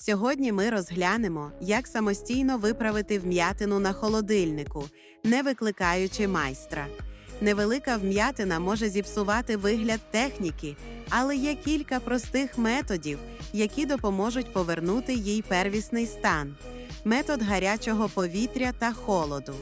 Сьогодні ми розглянемо, як самостійно виправити вм'ятину на холодильнику, не викликаючи майстра. Невелика вм'ятина може зіпсувати вигляд техніки, але є кілька простих методів, які допоможуть повернути їй первісний стан. Метод гарячого повітря та холоду.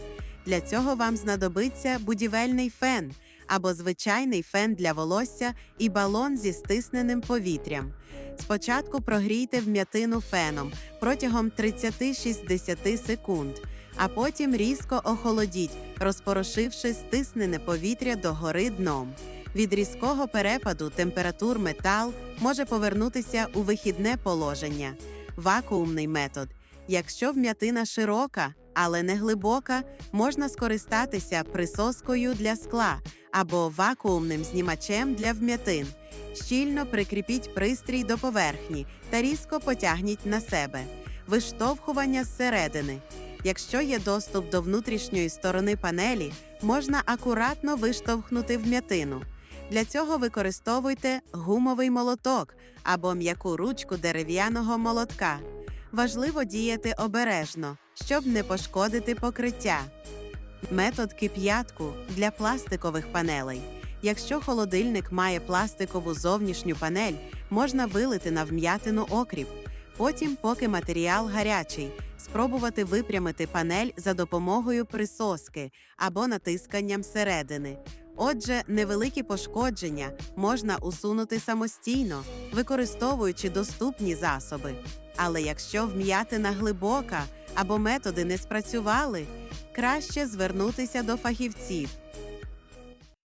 Для цього вам знадобиться будівельний фен або звичайний фен для волосся і балон зі стисненим повітрям. Спочатку прогрійте вм'ятину феном протягом 30-60 секунд, а потім різко охолодіть, розпорошивши стиснене повітря догори дном. Від різкого перепаду температур метал може повернутися у вихідне положення. Вакуумний метод. Якщо вм'ятина широка, але не глибока, можна скористатися присоскою для скла або вакуумним знімачем для вм'ятин. Щільно прикріпіть пристрій до поверхні та різко потягніть на себе. Виштовхування зсередини. Якщо є доступ до внутрішньої сторони панелі, можна акуратно виштовхнути вм'ятину. Для цього використовуйте гумовий молоток або м'яку ручку дерев'яного молотка. Важливо діяти обережно, щоб не пошкодити покриття. Метод кип'ятку для пластикових панелей. Якщо холодильник має пластикову зовнішню панель, можна вилити на вм'ятину окріп. Потім, поки матеріал гарячий, спробувати випрямити панель за допомогою присоски або натисканням середини. Отже, невеликі пошкодження можна усунути самостійно, використовуючи доступні засоби. Але якщо вм'ятина глибока або методи не спрацювали, краще звернутися до фахівців